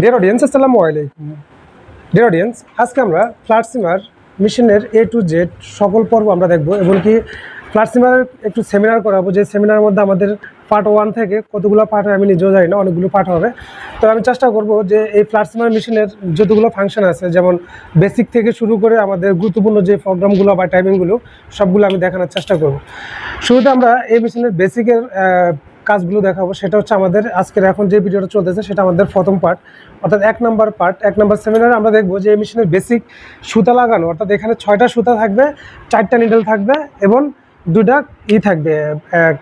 Dear audience আসসালামু আলাইকুম। Dear audience আজকে আমরা ফ্ল্যাট সিমার মেশিনের এ টু জেড সকল পর্ব আমরা দেখব, এমনকি ফ্ল্যাট একটু সেমিনার করাবো, যে সেমিনারের মধ্যে আমাদের পার্ট ওয়ান থেকে কতগুলো পার্ট আমি নিজেও জানি না, অনেকগুলো পার্ট হবে। তো আমি চেষ্টা করব যে এই ফ্ল্যাট সিমার মেশিনের যতগুলো ফাংশন আছে, যেমন বেসিক থেকে শুরু করে আমাদের গুরুত্বপূর্ণ যে প্রোগ্রামগুলো বা টাইমিংগুলো সবগুলো আমি দেখানোর চেষ্টা করব। শুরুতে আমরা এই মেশিনের বেসিকের কাজগুলো দেখাবো, সেটা হচ্ছে আমাদের আজকের এখন যে ভিডিওটা চলতেছে, সেটা আমাদের প্রথম পার্ট অর্থাৎ এক নাম্বার পার্ট এক নাম্বার সেমিনারে আমরা দেখব যে এই মেশিনের বেসিক সুতা লাগানো, অর্থাৎ এখানে ছয়টা সুতা থাকবে, চারটা নিডল থাকবে এবং দুটা ই থাকবে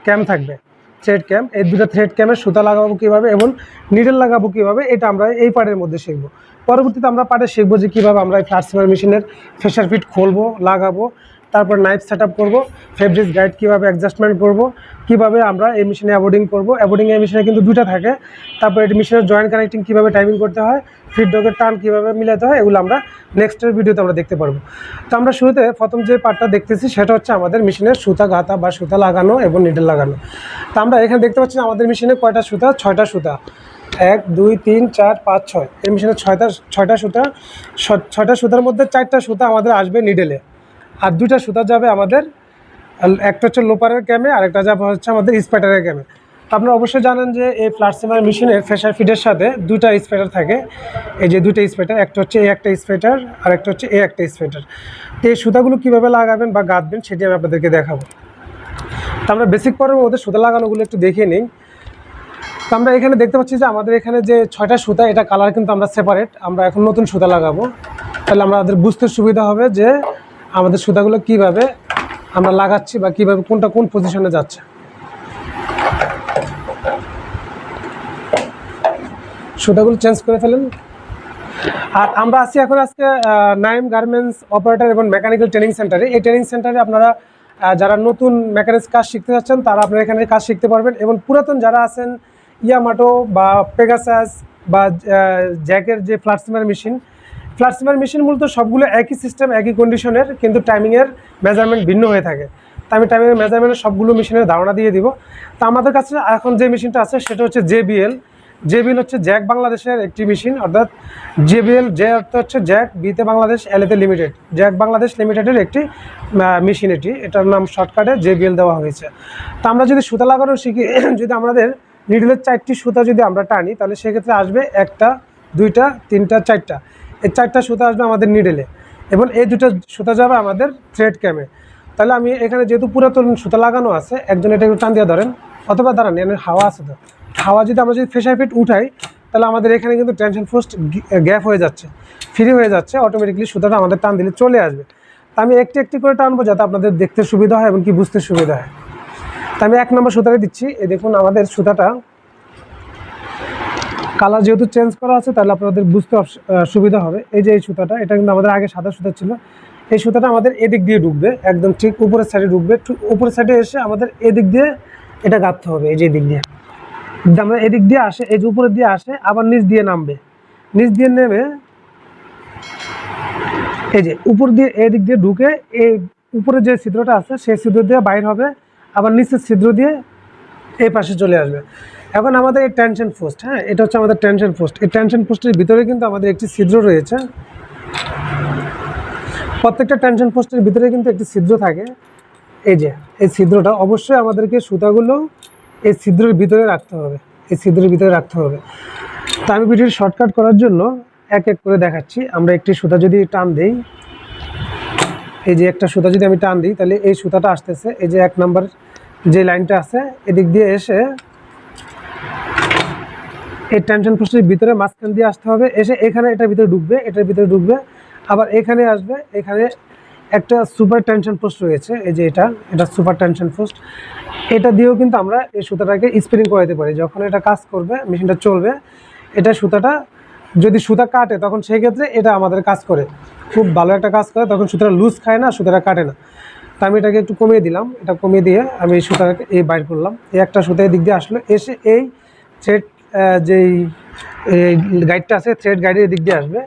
ক্যাম থাকবে থ্রেড ক্যাম এই দুটো থ্রেড ক্যামের সুতা লাগাবো কীভাবে এবং নিডল লাগাবো কীভাবে, এটা আমরা এই পার্টের মধ্যে শিখব। পরবর্তীতে আমরা পার্টে শিখব যে কীভাবে আমরা এই সিমার মেশিনের ফেসার ফিট খুলবো, লাগাবো তারপর নাইফ সেট আপ করব ফেব্রিক্স গাইড কীভাবে অ্যাডজাস্টমেন্ট করব, কীভাবে আমরা এই মেশিনে অ্যাবোর্ডিং করব। অ্যাবোর্ডিং এই মেশিনে কিন্তু দুটো থাকে। তারপর এই মেশিনের জয়েন্ট কানেক্টিং কীভাবে টাইমিং করতে হয় ফিডডকের টান কীভাবে মিলাতে হয়, এগুলো আমরা নেক্সটের ভিডিওতে আমরা দেখতে পারব। তো আমরা শুরুতে প্রথম যে পার্টটা দেখতেছি, সেটা হচ্ছে আমাদের মেশিনের সুতা গাঁথা বা সুতা লাগানো এবং নিডল লাগানো। তো আমরা এখানে দেখতে পাচ্ছি আমাদের মেশিনে কয়টা সুতা? ছয়টা সুতা। এক, দুই, তিন, চার, পাঁচ, ছয়। এই মেশিনে ছয়টা ছয়টা সুতা, ছয়টা সুতার মধ্যে চারটা সুতা আমাদের আসবে নিডেলে আর দুইটা সুতা যাবে আমাদের একটা হচ্ছে লোপারের ক্যামে, আর একটা যাবে হচ্ছে আমাদের স্প্যাটারের ক্যামে। আপনারা অবশ্যই জানেন যে এই ফ্ল্যাট সিমার মেশিনের ফেসার ফিডের সাথে দুটা স্প্যাটার থাকে। এই যে দুইটা স্প্যাটার, একটা হচ্ছে এ একটা স্প্যাটার, আর একটা হচ্ছে এ একটা স্প্যাটার। তো এই সুতাগুলো কীভাবে লাগাবেন বা গাঁথবেন সেটি আমি আপনাদেরকে দেখাবো। তো আমরা বেসিক পরের মধ্যে সুতা লাগানোগুলো একটু দেখে নিই। তো আমরা এখানে দেখতে পাচ্ছি যে আমাদের এখানে যে ছয়টা সুতা, এটা কালার কিন্তু আমরা সেপারেট আমরা এখন নতুন সুতা লাগাবো। তাহলে আমাদের বুঝতে সুবিধা হবে যে আমাদের সুতাগুলো কীভাবে আমরা লাগাচ্ছি বা কীভাবে কোনটা কোন পজিশনে যাচ্ছে। সুতাগুলো চেঞ্জ করে ফেলেন। আর আমরা আছি এখন আজকে নাইম গার্মেন্টস অপারেটর এবং মেকানিক্যাল ট্রেনিং সেন্টারে এই ট্রেনিং সেন্টারে আপনারা যারা নতুন মেকানিক্স কাজ শিখতে যাচ্ছেন তারা আপনারা এখানে কাজ শিখতে পারবেন এবং পুরাতন যারা আছেন ইয়ামাটো বা পেগাসাস বা জ্যাকের যে ফ্ল্যাটসিমার মেশিন ফ্ল্যাটসিমার মেশিন মূলত সবগুলো একই সিস্টেম, একই কন্ডিশনের কিন্তু টাইমিংয়ের মেজারমেন্ট ভিন্ন হয়ে থাকে। তা আমি টাইমিংয়ের মেজারমেন্টের সবগুলো মেশিনের ধারণা দিয়ে দিব। তা আমাদের কাছে এখন যে মেশিনটা আছে, সেটা হচ্ছে জেবিএল জেবিএল হচ্ছে জ্যাক বাংলাদেশের একটি মেশিন, অর্থাৎ জেবিএল যে অর্থ হচ্ছে জ্যাক বিতে বাংলাদেশ এলএতে লিমিটেড জ্যাক বাংলাদেশ লিমিটেডের একটি মেশিন এটি। এটার নাম শর্টকাটে জেবিএল দেওয়া হয়েছে। তো আমরা যদি সুতা লাগানো শিখি, যদি আমাদের নিডলের চারটি সুতা যদি আমরা টানি, তাহলে সেক্ষেত্রে আসবে একটা, দুইটা, তিনটা, চারটা। এই চারটা সুতা আসবে আমাদের নিডেলে। এবং এই দুটো সুতা যাবে আমাদের থ্রেড ক্যামে। তাহলে আমি এখানে যেহেতু পুরাতন সুতা লাগানো আছে, একজন এটা একটু টান দিয়ে ধরেন। অথবা দাঁড়ান, এখানে হাওয়া আছে তো। হাওয়া যদি আমরা যদি ফেসার ফিট উঠাই, তাহলে আমাদের এখানে কিন্তু টেনশন ফোস্ট গ্যাপ হয়ে যাচ্ছে। ফ্রি হয়ে যাচ্ছে অটোমেটিকলি সুতাটা আমাদের টান দিলে চলে আসবে। আমি একটি একটি করে টানবো যাতে আপনাদের দেখতে সুবিধা হয় এবং কি বুঝতে সুবিধা হয়। তা আমি এক নম্বর সুতাটা দিচ্ছি। এই দেখুন আমাদের সুতাটা কালার যেহেতু চেঞ্জ করা আছে, তাহলে আপনাদের বুঝতে সুবিধা হবে। এই যে এই সুতাটা, এটা কিন্তু আমাদের আগে সাদা সুতা ছিল। এই সুতাটা আমাদের এদিক দিয়ে ঢুকবে, একদম ঠিক উপরের সাইডে ঢুকবে। উপরের সাইডে এসে আমাদের এদিক দিয়ে এটা গাঁথতে হবে, এই যে এদিক দিয়ে। আমরা এদিক দিয়ে আসে, এই যে উপরের দিয়ে আসে, আবার নিচ দিয়ে নামবে। নিচ দিয়ে নেমে এই যে উপর দিয়ে এদিক দিয়ে ঢুকে এই উপরে যে ছিদ্রটা আছে, সেই ছিদ্র দিয়ে বাইর হবে, আবার নিচের ছিদ্র দিয়ে এই পাশে চলে আসবে। এখন আমাদের এই টেনশন পোস্ট হ্যাঁ? এটা হচ্ছে আমাদের টেনশন পোস্ট এই টেনশন পোস্টের ভিতরে কিন্তু আমাদের একটি ছিদ্র রয়েছে। প্রত্যেকটা টেনশন পোস্টের ভিতরে কিন্তু একটি ছিদ্র থাকে। এই যে, এই ছিদ্রটা অবশ্যই আমাদেরকে সুতাগুলো এই ছিদ্রের ভিতরে রাখতে হবে। এই ছিদ্রের ভিতরে রাখতে হবে। তা আমি ভিডিওটি শর্টকাট করার জন্য এক এক করে দেখাচ্ছি। আমরা একটি সুতা যদি টান দিই, এই যে একটা সুতা যদি আমি টান দিই, তাহলে এই সুতাটা আসতেছে। এই যে এক নাম্বার যে লাইনটা আছে, এদিক দিয়ে এসে এই টেনশন পোস্টের ভিতরে মাঝখান দিয়ে আসতে হবে। এসে এখানে এটার ভিতরে ঢুকবে, এটার ভিতরে ঢুকবে। আবার এখানে আসবে, এখানে একটা সুপার টেনশন পোস্ট রয়েছে, এই যে এটা এটা সুপার টেনশন পোস্ট এটা দিয়েও কিন্তু আমরা এই সুতাটাকে স্পিনিং করাতে পারি। যখন এটা কাজ করবে, মেশিনটা চলবে, এটা সুতাটা যদি সুতা কাটে, তখন সেই ক্ষেত্রে এটা আমাদের কাজ করে। খুব ভালো একটা কাজ করে, তখন সুতাটা লুজ খায় না, সুতাটা কাটে না। তা আমি এটাকে একটু কমিয়ে দিলাম। এটা কমিয়ে দিয়ে আমি এই সুতাটাকে এই বাইর করলাম। এই একটা সুতা দিক দিয়ে আসলো এসে এই থ্রেড যেই গাইডটা আছে থ্রেড গাইডের দিক দিয়ে আসবে।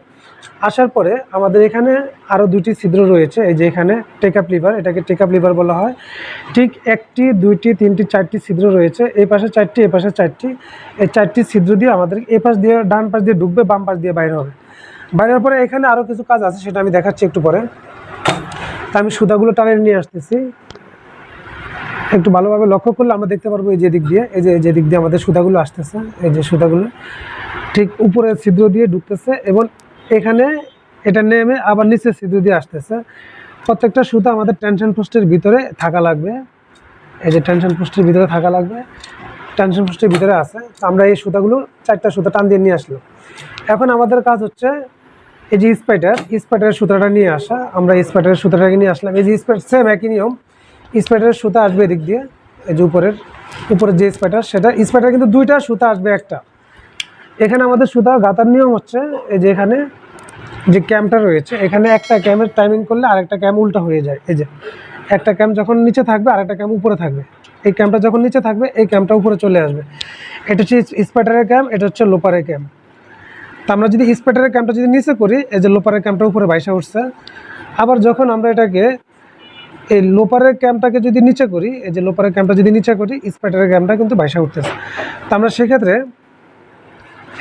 আসার পরে আমাদের এখানে আরও দুটি ছিদ্র রয়েছে। এই যে এখানে টেকআপ লিভার এটাকে টেকআপ লিভার বলা হয়। ঠিক একটি, দুইটি, তিনটি, চারটি ছিদ্র রয়েছে। এই পাশে চারটি, এই পাশে চারটি। এই চারটি ছিদ্র দিয়ে আমাদের এই পাশ দিয়ে, ডান পাশ দিয়ে ঢুকবে, বাম পাশ দিয়ে বাইরে হবে। বাইরের পরে এখানে আরও কিছু কাজ আছে, সেটা আমি দেখাচ্ছি একটু পরে। তা আমি সুতাগুলো টানে নিয়ে আসতেছি। একটু ভালোভাবে লক্ষ্য করলে আমরা দেখতে পারব এই যে দিক দিয়ে, এই যে যে দিক দিয়ে আমাদের সুতাগুলো আসতেছে, এই যে সুতাগুলো। ঠিক উপরে ছিদ্র দিয়ে ঢুকতেছে এবং এখানে এটা নেমে আবার নিচে ছিদ্র দিয়ে আসতেছে। প্রত্যেকটা সুতা আমাদের টেনশন পোস্টের ভিতরে থাকা লাগবে। এই যে টেনশন পোস্টের ভিতরে থাকা লাগবে টেনশন পোস্টের ভিতরে আছে। আমরা এই সুতাগুলো চারটা সুতা টান দিয়ে নিয়ে আসলো। এখন আমাদের কাজ হচ্ছে এই যে স্পাইটার স্পাইটারের সুতাটা নিয়ে আসা, আমরা স্পাইটারের সুতাটাকে নিয়ে আসলাম। এই যে স্পাইটার সেম একই নিয়ম। স্পাইটারের সুতা আসবে এদিক দিয়ে, এই যে উপরের উপরের যে স্পাইটার সেটা স্পাইটার কিন্তু দুইটা সুতা আসবে একটা। এখানে আমাদের সুতা গাতার নিয়ম হচ্ছে, এই যে এখানে যে ক্যাম্পটা রয়েছে, এখানে একটা ক্যামের টাইমিং করলে আরেকটা ক্যাম উল্টা হয়ে যায়। এই যে, একটা ক্যাম্প যখন নিচে থাকবে, আরেকটা ক্যাম্প উপরে থাকবে। এই ক্যাম্পটা যখন নিচে থাকবে, এই ক্যাম্পটা উপরে চলে আসবে। এটা হচ্ছে স্পাইটারের ক্যাম্প এটা হচ্ছে লোপারের ক্যাম্প তা আমরা যদি স্পেটারের ক্যাম্পটা যদি নিচে করি, এই যে লোপারের ক্যাম্পটা উপরে বাইসা উঠছে, আবার যখন আমরা এটাকে এই লোপারের ক্যাম্পটাকে যদি নিচে করি, এই যে লোপারের ক্যাম্পটা যদি নিচে করি, স্পেটারের ক্যাম্পটা কিন্তু বাইসা উঠতেছে। তা আমরা সেক্ষেত্রে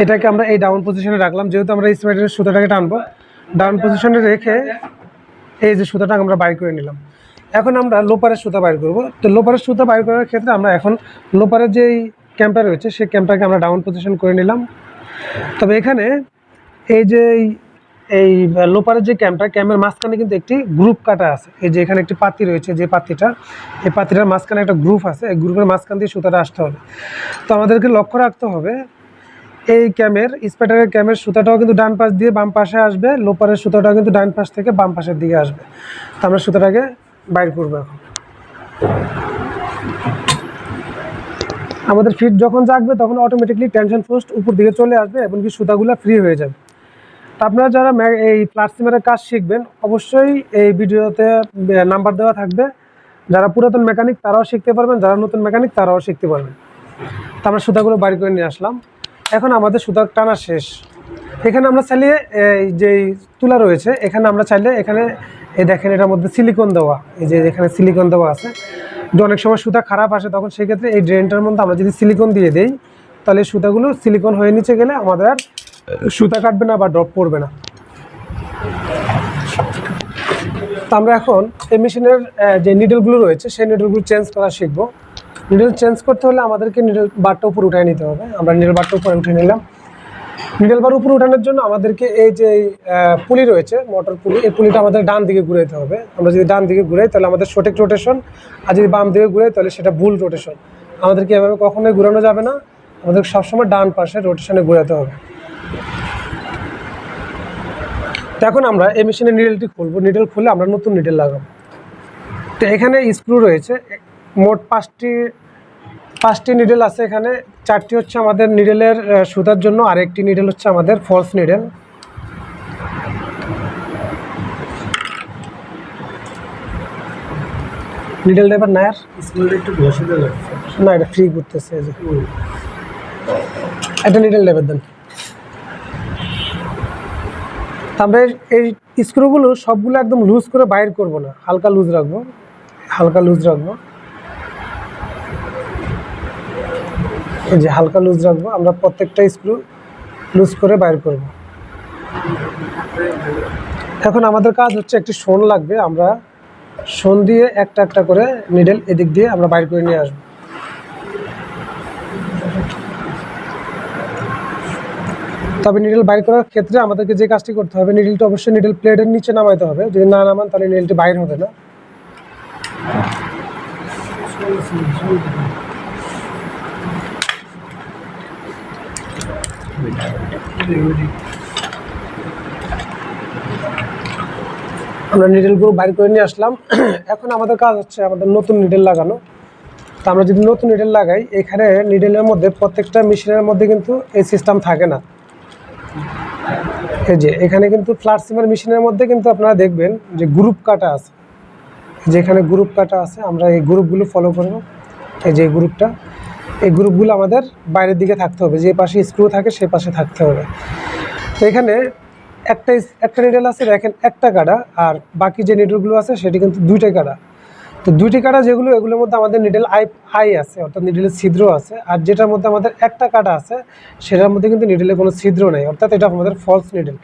এটাকে আমরা এই ডাউন পজিশনে রাখলাম, যেহেতু আমরা স্পেটারের সুতাটাকে টানবো। ডাউন পজিশনে রেখে এই যে সুতাটা আমরা বাইর করে নিলাম। এখন আমরা লোপারের সুতা বাইর করব। তো লোপারের সুতা বাইর করার ক্ষেত্রে আমরা এখন লোপারের যেই ক্যাম্পটা রয়েছে, সেই ক্যাম্পটাকে আমরা ডাউন পজিশন করে নিলাম। তবে এখানে এই যে এই- লোপারের যে ক্যাম্পটা, ক্যাম্পের মাঝখানে কিন্তু একটি গ্রুপ কাটা আছে। এই যে এখানে একটি পাতি রয়েছে, যে পাতিটা, এই পাতিটার মাঝখানে একটা গ্রুপ আছে। এই গ্রুপের মাঝখান দিয়ে সুতাটা আসতে হবে। তো আমাদেরকে লক্ষ্য রাখতে হবে, এই ক্যামের স্পেটারের ক্যামের সুতাটাও কিন্তু ডান পাশ দিয়ে বাম পাশে আসবে, লোপারের সুতাটাও কিন্তু ডান পাশ থেকে বাম পাশের দিকে আসবে। তো আমরা সুতাটাকে বাইর করব এখন। আমাদের ফিট যখন জাগবে, তখন অটোমেটিকলি টেনশন পোস্ট উপর দিকে চলে আসবে এবং কি সুতাগুলো ফ্রি হয়ে যাবে। আপনারা যারা এই প্লাস্টিমারের কাজ শিখবেন, অবশ্যই এই ভিডিওতে নাম্বার দেওয়া থাকবে। যারা পুরাতন মেকানিক তারাও শিখতে পারবেন, যারা নতুন মেকানিক তারাও শিখতে পারবেন। তা আমরা সুতাগুলো বাড়ি করে নিয়ে আসলাম। এখন আমাদের সুতা টানা শেষ। এখানে আমরা চাইলে এই যে তুলা রয়েছে, এখানে আমরা চাইলে এখানে, এই দেখেন এটার মধ্যে সিলিকন দেওয়া, এই যে এখানে সিলিকন দেওয়া আছে। অনেক সময় সুতা খারাপ আসে, তখন সেক্ষেত্রে এই ড্রেনটার মধ্যে আমরা যদি সিলিকন দিয়ে দেই, তাহলে সুতাগুলো সিলিকন হয়ে নিচে গেলে আমাদের আর সুতা কাটবে না বা ড্রপ পড়বে না। তো আমরা এখন এই মেশিনের যে নিডলগুলো রয়েছে, সেই নিডলগুলো চেঞ্জ করা শিখব। নিডল চেঞ্জ করতে হলে আমাদেরকে নিডল বারটা উপরে উঠায় নিতে হবে। আমরা নিডল বারটা উপরে উঠে নিলাম। নিডল বার উপরে উঠানোর জন্য আমাদেরকে এই যে পুলি রয়েছে, মোটর পুলি, এই পুলিটা আমাদের ডান দিকে ঘুরাইতে হবে। আমরা যদি ডান দিকে ঘুরাই, তাহলে আমাদের সঠিক রোটেশন আর যদি বাম দিকে ঘুরাই, তাহলে সেটা ভুল রোটেশন আমাদেরকে এভাবে কখনোই ঘুরানো যাবে না। আমাদের সবসময় ডান পাশে রোটেশনে ঘুরাতে হবে। তো এখন আমরা এই মেশিনের নিডেলটি খুলবো। নিডেল খুলে আমরা নতুন নিডেল লাগাবো। তো এখানে স্ক্রু রয়েছে। মোট পাঁচটি পাঁচটি নিডেল আছে এখানে। চারটি হচ্ছে আমাদের নিডেলের সুতার জন্য আর একটি নিডেল হচ্ছে আমাদের ফলস নিডেল নিডেল ড্রাইভার নায়ার। না এটা ফ্রি করতেছে এই একটা নিডেল ড্রাইভার দেন। আমরা এই স্ক্রুগুলো সবগুলো একদম লুজ করে বাইর করব না হালকা লুজ রাখব। হালকা লুজ রাখব। যে হালকা লুজ রাখব, আমরা প্রত্যেকটা স্ক্রু লুজ করে বাইর করব। এখন আমাদের কাজ হচ্ছে একটি শোন লাগবে, আমরা শোন দিয়ে একটা একটা করে নিডেল এদিক দিয়ে আমরা বাইর করে নিয়ে আসব। তবে নিডল বাইর করার ক্ষেত্রে আমাদেরকে যে কাজটি করতে হবে নিডলটা অবশ্যই নিডল প্লেটের নিচে নামাইতে হবে। যদি না নামান, তাহলে নিডলটি বাইর হবে না। আমরা নিডেলগুলো বাইর করে নিয়ে আসলাম। এখন আমাদের কাজ হচ্ছে আমাদের নতুন নিডেল লাগানো। তো আমরা যদি নতুন নিডেল লাগাই, এখানে নিডেলের মধ্যে প্রত্যেকটা মেশিনের মধ্যে কিন্তু এই সিস্টেম থাকে না। এই যে, এখানে কিন্তু ফ্ল্যাট সিমের মেশিনের মধ্যে কিন্তু আপনারা দেখবেন যে গ্রুপ কাটা আছে। যেখানে গ্রুপ কাটা আছে, আমরা এই গ্রুপগুলো ফলো করব। এই যে গ্রুপটা এই গ্রুপগুলো আমাদের বাইরের দিকে থাকতে হবে। যে পাশে স্ক্রু থাকে, সে পাশে থাকতে হবে। তো এখানে একটা একটা নিডেল আছে, দেখেন একটা কাটা আর বাকি যে নিডেলগুলো আছে, সেটি কিন্তু দুইটা কাটা তো দুইটি কাটা যেগুলো, এগুলোর মধ্যে আমাদের নিডেল আই আই আছে, অর্থাৎ নিডেলের ছিদ্র আছে, আর যেটার মধ্যে আমাদের একটা কাটা আছে, সেটার মধ্যে কিন্তু নিডেলে কোনো ছিদ্র নেই, অর্থাৎ এটা আমাদের ফলস নিডেল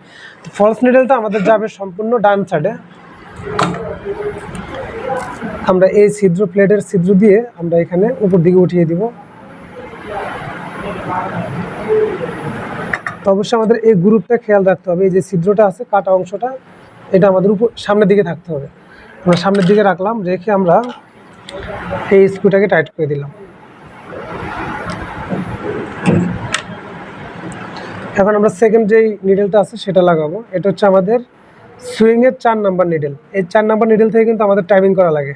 তো ফলস নিডেলটা আমাদের যাবে সম্পূর্ণ ডান সাইডে আমরা এই ছিদ্র প্লেটের ছিদ্র দিয়ে আমরা এখানে উপর দিকে উঠিয়ে দিব। অবশ্যই আমাদের এই গ্রুপটা খেয়াল রাখতে হবে। এই যে ছিদ্রটা আছে, কাটা অংশটা, এটা আমাদের উপর, সামনের দিকে থাকতে হবে। আমরা সামনের দিকে রাখলাম, রেখে আমরা এই স্ক্রুটাকে টাইট করে দিলাম। এখন আমরা সেকেন্ড যেই নিডেলটা আছে, সেটা লাগাবো। এটা হচ্ছে আমাদের সুইংয়ের চার নাম্বার নিডেল এই চার নাম্বার নিডেল থেকে কিন্তু আমাদের টাইমিং করা লাগে।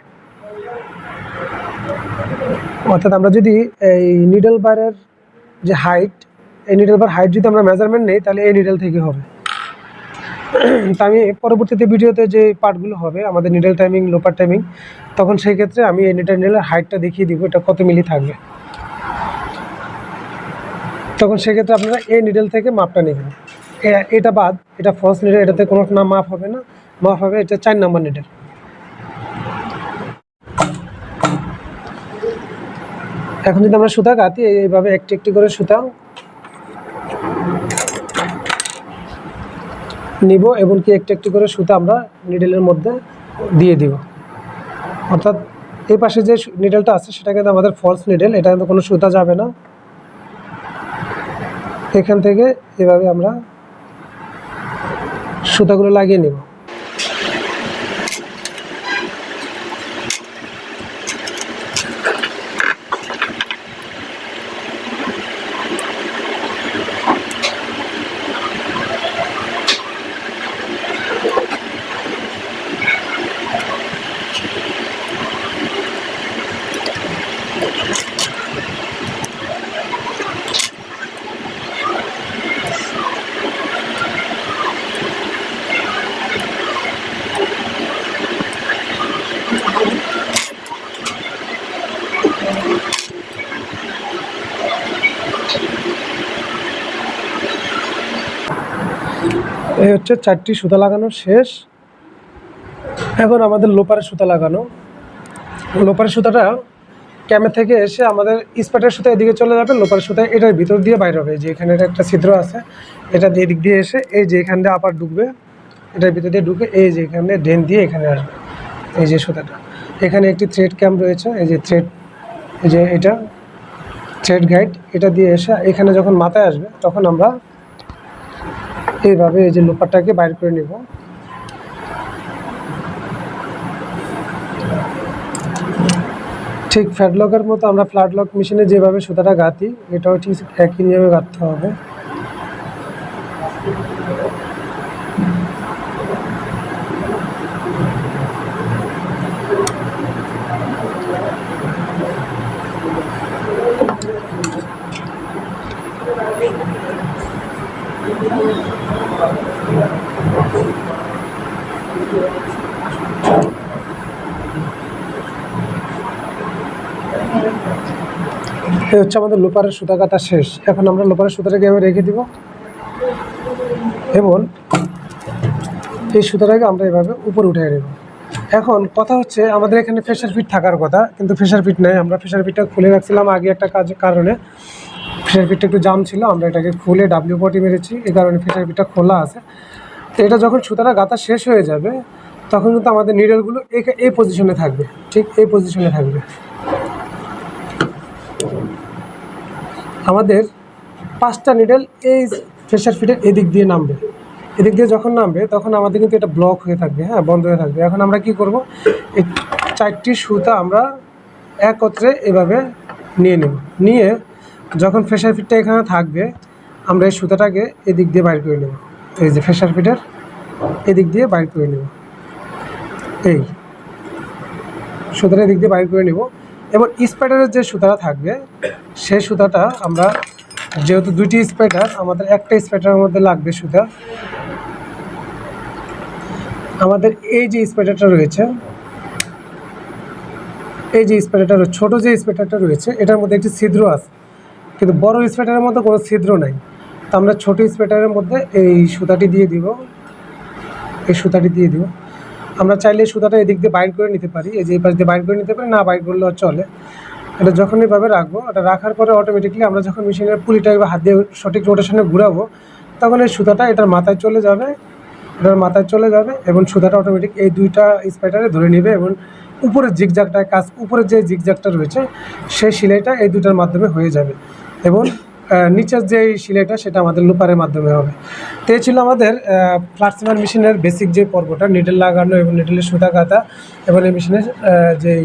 অর্থাৎ আমরা যদি এই নিডেল বারের যে হাইট এই নিডেল বার হাইট যদি আমরা মেজারমেন্ট নেই, তাহলে এই নিডেল থেকে হবে। তা আমি পরবর্তীতে ভিডিওতে যে পার্টগুলো হবে, আমাদের নিডেল টাইমিং লোপার টাইমিং তখন সেই ক্ষেত্রে আমি এই নিডেল নিডেলের হাইটটা দেখিয়ে দিব, এটা কত মিলি থাকবে। তখন সেক্ষেত্রে আপনারা এই নিডেল থেকে মাপটা নেবেন। এটা বাদ, এটা ফলস নিডেল এটাতে কোনো না মাপ হবে না। মাপ হবে এটা চার নাম্বার নিডেল এখন যদি আমরা সুতা কাটি এইভাবে একটি একটি করে সুতা নিব এবং কি একটি একটি করে সুতা আমরা নিডেলের মধ্যে দিয়ে দিব। অর্থাৎ এই পাশে যে নিডেলটা আছে সেটা কিন্তু আমাদের ফলস নিডেল এটা কিন্তু কোনো সুতা যাবে না। এখান থেকে এভাবে আমরা সুতাগুলো লাগিয়ে নেব। এই হচ্ছে চারটি সুতা লাগানো শেষ। এখন আমাদের লোপারের সুতা লাগানো। লোপারের সুতাটা ক্যামের থেকে এসে আমাদের স্পাটের সুতা এদিকে চলে যাবে, লোপারের সুতা এটার ভিতর দিয়ে বাইর হবে। যে এখানে একটা ছিদ্র আছে, এটা এদিক দিয়ে এসে এই যে এখান দিয়ে আবার ঢুকবে, এটার ভিতর দিয়ে ঢুকে এই যে এখানে ডেন দিয়ে এখানে আসবে। এই যে সুতাটা। এখানে একটি থ্রেড ক্যাম্প রয়েছে, এই যে থ্রেড, এই যে এটা, থ্রেড গাইড, এটা দিয়ে এসে এখানে যখন মাথায় আসবে, তখন আমরা এইভাবে এই যে লোপারটাকে বাইর করে নিব। ঠিক ফ্যাটলকের মতো আমরা ফ্ল্যাট লক মেশিনে যেভাবে সুতাটা গাঁথি, এটাও ঠিক একই নিয়মে গাঁথতে হবে। হচ্ছে আমাদের লোপারের সুতা কাটা শেষ। এখন আমরা লোপারের সুতাটাকে এভাবে রেখে দিব? এবং এই সুতাটাকে আমরা এভাবে উপরে উঠে নেব। এখন কথা হচ্ছে, আমাদের এখানে ফেসার ফিট থাকার কথা, কিন্তু ফেসার ফিট নেই। আমরা ফেসার ফিটটা খুলে রাখছিলাম আগে একটা কাজ কারণে। ফেসার ফিটটা একটু জাম ছিল, আমরা এটাকে খুলে ডাব্লিউ পটি মেরেছি এই কারণে ফেসার ফিটটা খোলা আছে। তো এটা যখন সুতাটা গাঁথা শেষ হয়ে যাবে, তখন কিন্তু আমাদের নিডলগুলো এই- এই পজিশনে থাকবে, ঠিক এই পজিশনে থাকবে। আমাদের পাঁচটা নিডেল এই প্রেশার ফিটের এদিক দিয়ে নামবে। এদিক দিয়ে যখন নামবে, তখন আমাদের কিন্তু এটা ব্লক হয়ে থাকবে হ্যাঁ বন্ধ হয়ে থাকবে। এখন আমরা কি করব? এই চারটি সুতা আমরা একত্রে এভাবে নিয়ে নেব। নিয়ে যখন প্রেশার ফিটটা এখানে থাকবে, আমরা এই সুতাটাকে এদিক দিয়ে বাইর করে নেব। এই যে প্রেশার ফিটের এদিক দিয়ে বাইর করে নেব। এই সুতাটা এদিক দিয়ে বাইর করে নেব এবং স্পাইডারের যে সুতাটা থাকবে, সেই সুতাটা আমরা যেহেতু দুটি স্পাইডার আমাদের একটা স্পাইডারের মধ্যে লাগবে সুতা। আমাদের এই যে স্পাইডারটা রয়েছে, এই যে স্পাইডারটা ছোটো যে স্পাইডারটা রয়েছে, এটার মধ্যে একটি ছিদ্র আছে। কিন্তু বড় স্পেটারের মধ্যে কোনো ছিদ্র নাই। তো আমরা ছোটো স্পেটারের মধ্যে এই সুতাটি দিয়ে দিব। এই সুতাটি দিয়ে দিব। আমরা চাইলে সুতাটা এদিক দিয়ে বাইর করে নিতে পারি। এই যে এই পাশ দিয়ে বাইর করে নিতে পারি, না বাইর করলেও চলে। এটা যখন এইভাবে রাখব, এটা রাখার পরে অটোমেটিকলি আমরা যখন মেশিনের পুলিটা এবার হাত দিয়ে সঠিক রোটেশনে ঘুরাবো, তখন এই সুতাটা এটার মাথায় চলে যাবে। এটার মাথায় চলে যাবে এবং সুতাটা অটোমেটিক এই দুইটা স্পাইটারে ধরে নেবে এবং উপরের জিগজাগটা কাজ, উপরের যে জিগজাগটা রয়েছে, সেই সেলাইটা এই দুটার মাধ্যমে হয়ে যাবে। এবং নিচের যে সেলাইটা সেটা আমাদের লুপারের মাধ্যমে হবে। তো ছিল আমাদের প্লাস্টিমার মেশিনের বেসিক যে পর্বটা নিডেল লাগানো এবং নিডেলের সুতা কাটা এবং এই মেশিনের যেই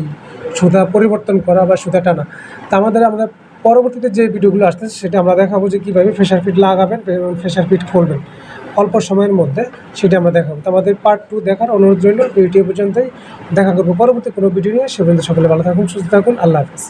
সুতা পরিবর্তন করা বা সুতা টানা। তা আমাদের আমরা পরবর্তীতে যে ভিডিওগুলো আসতেছে সেটা আমরা দেখাবো যে কীভাবে ফ্রেশার ফিট লাগাবেন এবং ফ্রেশার ফিট করবেন। অল্প সময়ের মধ্যে সেটা আমরা দেখাবো। তো আমাদের পার্ট টু দেখার অনুরোধ রইল। ভিডিও পর্যন্তই। দেখা করব পরবর্তী কোনো ভিডিও নিয়ে। সে পর্যন্ত সকলে ভালো থাকুন, সুস্থ থাকুন। আল্লাহ হাফিজ।